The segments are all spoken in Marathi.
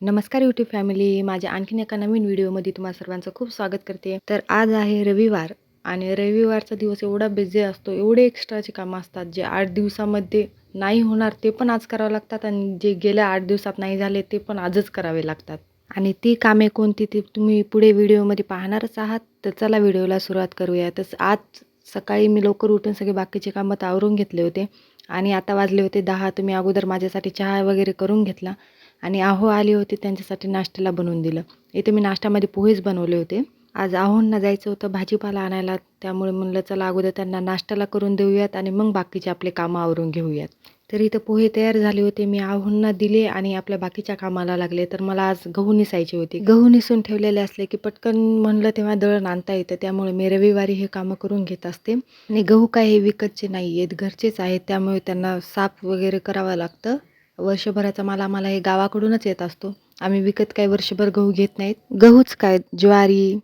नमस्कार यूट्यूब फॅमिली माझ्या आणखीन एका नवीन व्हिडिओमध्ये तुम्हाला सर्वांचं खूप स्वागत करते. तर आज आहे रविवार आणि रविवारचा दिवस एवढा बिझी असतो एवढे एक्स्ट्राचे कामं असतात जे आठ दिवसामध्ये नाही होणार ते पण आज करावं लागतात आणि जे गेल्या आठ दिवसात नाही झाले ते पण आजच करावे लागतात. आणि ती कामे कोणती ती तुम्ही पुढे व्हिडिओमध्ये पाहणारच आहात. तर चला व्हिडिओला सुरुवात करूया. तर आज सकाळी मी लवकर उठून सगळे बाकीचे कामं तावरून आवरून घेतले होते आणि आता वाजले होते दहा. तुम्ही अगोदर माझ्यासाठी चहा वगैरे करून घेतला. आणि आहो आली होती त्यांच्यासाठी नाश्त्याला बनवून दिलं. इथे मी नाश्त्यामध्ये पोहेच बनवले होते. आज आहोंना जायचं होतं भाजीपाला आणायला त्यामुळे म्हणलं चला अगोदर त्यांना नाश्त्याला करून देऊयात आणि मग बाकीचे आपले कामं आवरून घेऊयात. तर इथं पोहे तयार झाले होते. मी आहोंना दिले आणि आपल्या बाकीच्या कामाला लागले. तर मला आज गहू निसायचे होते. गहू निसून ठेवलेले असले की पटकन म्हणलं तेव्हा दळण आणता येतं. त्यामुळे मी रविवारी हे कामं करून घेत असते. आणि गहू काय हे विकतचे नाही आहेत घरचेच आहेत. त्यामुळे त्यांना साफ वगैरे करावं लागतं. वर्षभराचा माल आम्हाला हे गावाकडूनच येत असतो. आम्ही विकत काय वर्षभर गहू घेत नाहीत. गहूच काय ज्वारी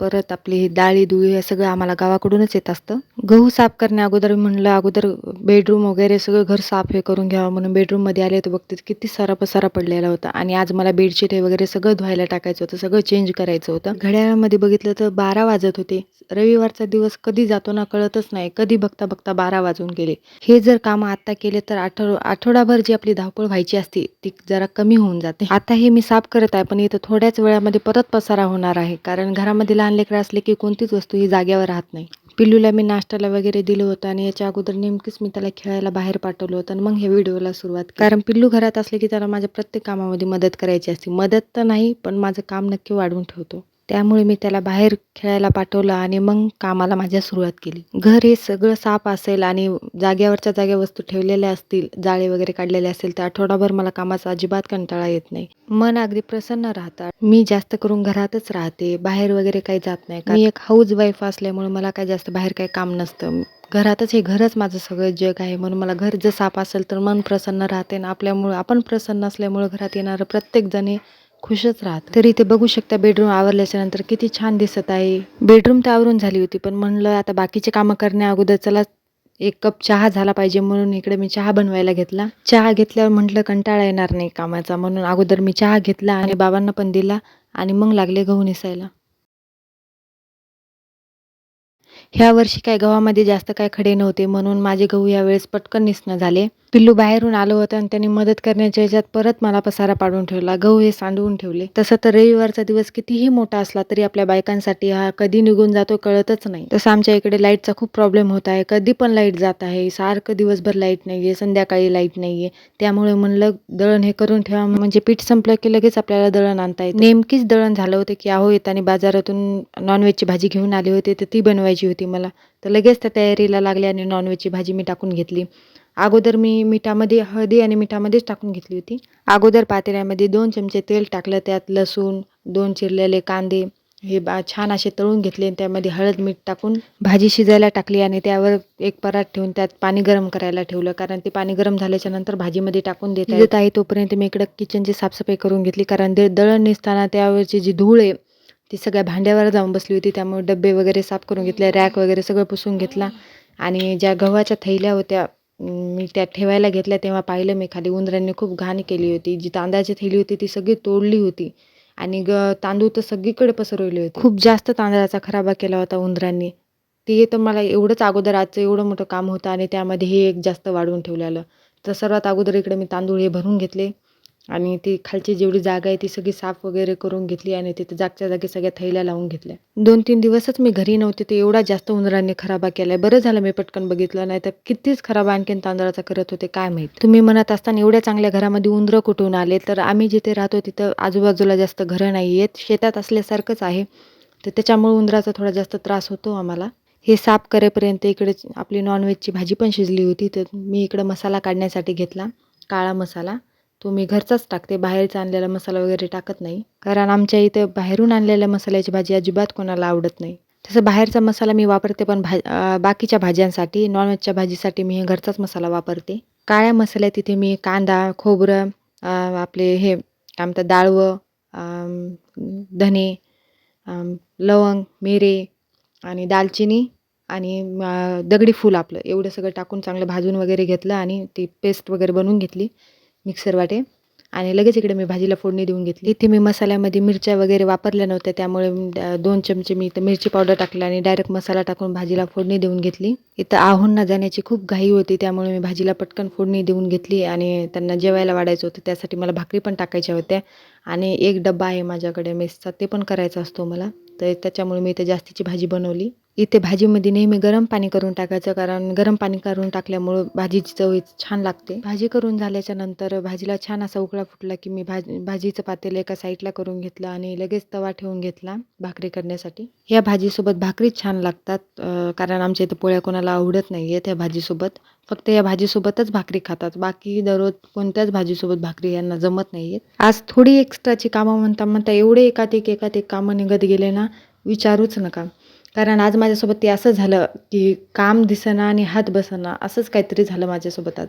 परत आपली ही डाळी दुळी हे सगळं आम्हाला गावाकडूनच येत असतं. गहू साफ करण्या अगोदर म्हणलं अगोदर बेडरूम वगैरे सगळं घर साफ हे करून घ्यावं म्हणून बेडरूममध्ये आले तर बघते किती सारा पसारा पडलेला होता. आणि आज मला बेडशीट हे वगैरे सगळं धुवायला टाकायचं होतं सगळं चेंज करायचं होतं. घड्याळामध्ये बघितलं तर बारा वाजत होते. रविवारचा दिवस कधी जातो ना कळतच नाही. कधी बघता बघता बारा वाजून गेले. हे जर कामं आता केले तर आठव आठवडाभर जी आपली धावपळ व्हायची असते ती जरा कमी होऊन जाते. आता हे मी साफ करत आहे पण इथं थोड्याच वेळामध्ये परत पसारा होणार आहे. कारण घरामध्ये लहान लेकरं असले की कोणतीच वस्तू ही जाग्यावर राहत नाही. पिल्लूला मी नाश्त्याला वगैरे दिलं होतं आणि याच्या अगोदर नेमकीच मी त्याला खेळायला बाहेर पाठवलं होतं आणि मग हे व्हिडिओला सुरुवात कारण पिल्लू घरात असले की त्याला माझ्या प्रत्येक कामामध्ये मदत करायची असते. मदत तर नाही पण माझं काम नक्की वाढवून ठेवतो. त्यामुळे मी त्याला बाहेर खेळायला पाठवलं आणि मग कामाला माझ्या सुरुवात केली. घर हे सगळं साफ असेल आणि जागेवरच्या जाग्या वस्तू ठेवलेल्या असतील जाळे वगैरे काढलेले असेल तर आठवडाभर मला कामाचा अजिबात कंटाळा येत नाही. मन अगदी प्रसन्न राहतात मी जास्त करून घरातच राहते. बाहेर वगैरे काही जात नाही. कारण मी एक हाऊस वाईफ असल्यामुळे मला काही जास्त बाहेर काही काम नसतं. घरातच हे घरच माझं सगळं जग आहे. म्हणून मला घर जर साफ असेल तर मन प्रसन्न राहते आणि आपल्यामुळं आपण प्रसन्न असल्यामुळं घरात येणारं प्रत्येकजण हे खुशच राहत. तरी ते बघू शकता बेडरूम आवरल्याच्या नंतर किती छान दिसत आहे. बेडरूम तर आवरून झाली होती पण म्हणलं आता बाकीचे कामं करण्या अगोदर चला एक कप चहा झाला पाहिजे म्हणून इकडे मी चहा बनवायला घेतला. चहा घेतल्यावर म्हटलं कंटाळा येणार नाही कामाचा म्हणून अगोदर मी चहा घेतला आणि बाबांना पण दिला आणि मग लागले गहू निसायला. ह्या वर्षी काय गव्हामध्ये जास्त काय खडे नव्हते म्हणून माझे गहू यावेळेस पटकन निसणं झाले. पिल्लू बाहेरून आलं होतं आणि त्यांनी मदत करण्याच्या ह्याच्यात परत मला पसारा पाडून ठेवला. गहू हे सांडवून ठेवले. तसं तर रविवारचा दिवस कितीही मोठा असला तरी आपल्या बायकांसाठी हा कधी निघून जातो कळतच नाही. तसं आमच्या इकडे लाईटचा खूप प्रॉब्लेम होत आहे. कधी पण लाइट जात आहे. सारखं दिवसभर लाइट नाहीये. संध्याकाळी लाइट नाहीये. त्यामुळे म्हणलं दळण हे करून ठेवा. म्हणजे पीठ संपलं की लगेच आपल्याला दळण आणता येतं. नेमकीच दळण झालं होतं की आहो येताना बाजारातून नॉनव्हेजची भाजी घेऊन आली होती. तर ती बनवायची होती मला. तर लगेच त्या तयारीला लागले आणि नॉनव्हेजची भाजी मी टाकून घेतली. अगोदर मी मिठामध्ये हळदी आणि मिठामध्येच टाकून घेतली होती. अगोदर पातेल्यामध्ये दोन चमचे तेल टाकलं त्यात लसूण दोन चिरलेले कांदे हे बा छान असे तळून घेतले आणि त्यामध्ये हळद मीठ टाकून भाजी शिजायला टाकली आणि त्यावर एक परात ठेवून त्यात पाणी गरम करायला ठेवलं. कारण ते पाणी गरम झाल्याच्यानंतर भाजीमध्ये टाकून देत आहे तोपर्यंत मी इकडं किचनची साफसफाई करून घेतली. कारण ते दळण नेसताना त्यावरची जी धूळ आहे ती सगळ्या भांड्यावर जाऊन बसली होती. त्यामुळे डबे वगैरे साफ करून घेतले रॅक वगैरे सगळं पुसून घेतला. आणि ज्या गव्हाच्या थैल्या होत्या मी त्या ठेवायला घेतल्या. तेव्हा पाहिलं मी खाली उंदरांनी खूप घाण केली होती. जी तांदळाची थैली होती ती सगळी तोडली होती. आणि ग तांदूळ तर सगळीकडे पसरवले होते. खूप जास्त तांदळाचा खराबा केला होता उंदरांनी. ते तर मला एवढंच अगोदर आजचं एवढं मोठं काम होतं आणि त्यामध्ये हे एक जास्त वाढवून ठेवलेलं. तर सर्वात अगोदर इकडे मी तांदूळ हे भरून घेतले. आणि ती खालची जेवढी जागा आहे ती सगळी साफ वगैरे करून घेतली आणि तिथे जागच्या जागी सगळ्या थैल्या लावून घेतल्या. दोन तीन दिवसच मी घरी नव्हते ते एवढा जास्त उंदरांनी खराबा केलाय. बरं झालं मी पटकन बघितलं नाही तर कितीच खराबा आणखीन तांदळाचा करत होते काय माहीत. तुम्ही म्हणत असताना एवढ्या चांगल्या घरामध्ये उंदरं कुठून आले? तर आम्ही जिथे राहतो तिथं आजूबाजूला जास्त घरं नाही आहेत. शेतात असल्यासारखंच आहे. तर त्याच्यामुळे उंदराचा थोडा जास्त त्रास होतो आम्हाला. हे साफ करेपर्यंत इकडे आपली नॉनव्हेजची भाजी पण शिजली होती तर मी इकडं मसाला काढण्यासाठी घेतला काळा मसाला. तो मी घरचाच टाकते बाहेरचा आणलेला मसाला वगैरे टाकत नाही. कारण आमच्या इथं बाहेरून आणलेल्या मसाल्याची भाजी अजिबात कोणाला आवडत नाही. तसं बाहेरचा मसाला मी वापरते पण भा बाकीच्या भाज्यांसाठी नॉनव्हेजच्या भाजीसाठी मी हे घरचाच मसाला वापरते. काळ्या मसाल्यात तिथे मी कांदा खोबरं आपले हे काय म्हणतात डाळवं धने लवंग मिरे आणि दालचिनी आणि दगडी फूल आपलं. एवढं सगळं टाकून चांगलं भाजून वगैरे घेतलं आणि ती पेस्ट वगैरे बनवून घेतली. मिक्सर वाटे. आणि लगेच इकडे मी भाजीला फोडणी देऊन घेतली. इथे मी मसाल्यामध्ये मिरच्या वगैरे वापरल्या नव्हत्या त्यामुळे दोन चमचे मी इथं मिरची पावडर टाकली आणि डायरेक्ट मसाला टाकून भाजीला फोडणी देऊन घेतली. इथं आहोंना जाण्याची खूप घाई होती त्यामुळे मी भाजीला पटकन फोडणी देऊन घेतली आणि त्यांना जेवायला वाढायचं होतं. त्यासाठी मला भाकरी पण टाकायच्या होत्या. आणि एक डब्बा आहे माझ्याकडे मेसचा ते पण करायचा असतो मला. तर त्याच्यामुळे मी इथे जास्तीची भाजी बनवली. इथे भाजीमध्ये नेहमी गरम पाणी करून टाकायचं कारण गरम पाणी करून टाकल्यामुळं भाजीची चव छान लागते. भाजी करून झाल्याच्यानंतर भाजीला छान असा उकळा फुटला की मी भाजी भाजीचं पातेल एका साईडला करून घेतलं आणि लगेच तवा ठेवून घेतला भाकरी करण्यासाठी. या भाजीसोबत भाकरीच छान लागतात कारण आमच्या इथं पोळ्या कोणाला आवडत नाही आहेत या भाजीसोबत. फक्त या भाजीसोबतच भाकरी खातात बाकी दररोज कोणत्याच भाजीसोबत भाकरी यांना जमत नाही आहेत आज थोडी एक्स्ट्राची कामं म्हणता म्हणता एवढे एकात एक एकात एक कामं निघत गेले ना विचारूच नका. कारण आज माझ्यासोबत ते असं झालं की काम दिसेना आणि हात बसना असंच काहीतरी झालं माझ्यासोबत आज.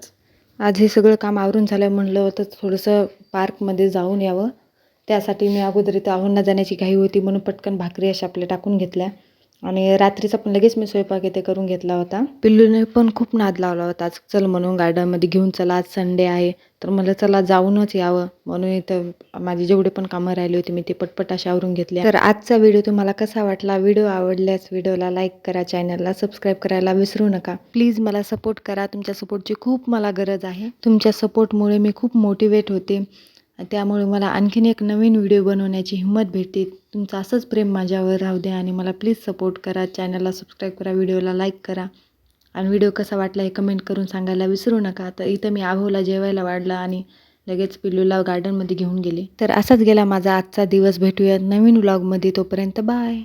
आज हे सगळं काम आवरून झालं म्हणलं होतं थोडंसं पार्कमध्ये जाऊन यावं. त्यासाठी मी अगोदर इथं आव्हांना जाण्याची घाई होती म्हणून पटकन भाकरी अशा आपल्या टाकून घेतल्या. आणि रात्रीचा पण लगेच मी स्वयंपाक इथे करून घेतला होता. पिल्लूने पण खूप नाद लावला होता. आज चल म्हणून गार्डनमध्ये घेऊन चला आज संडे आहे. तर मला चला जाऊनच यावं. म्हणून इथं माझी जेवढे पण कामं राहिली होती मी ते पटपट अशा आवरून घेतले. तर आजचा व्हिडिओ तुम्हाला कसा वाटला? व्हिडिओ आवडल्यास व्हिडिओला लाईक करा चॅनलला सबस्क्राईब करायला विसरू नका. प्लीज मला सपोर्ट करा. तुमच्या सपोर्टची खूप मला गरज आहे. तुमच्या सपोर्टमुळे मी खूप मोटिवेट होते. त्यामुळे मला आणखीन एक नवीन व्हिडिओ बनवण्याची हिंमत भेटते. तुमचं असंच प्रेम माझ्यावर राहू द्या आणि मला प्लीज सपोर्ट करा. चॅनलला सबस्क्राईब करा व्हिडिओला लाईक करा. आणि व्हिडिओ कसा वाटला हे कमेंट करून सांगायला विसरू नका. तर इथं मी आभोला जेवायला वाढलं आणि लगेच पिल्लूला गार्डनमध्ये घेऊन गेले. तर असाच गेला माझा आजचा दिवस. भेटूयात नवीन व्लॉगमध्ये तोपर्यंत बाय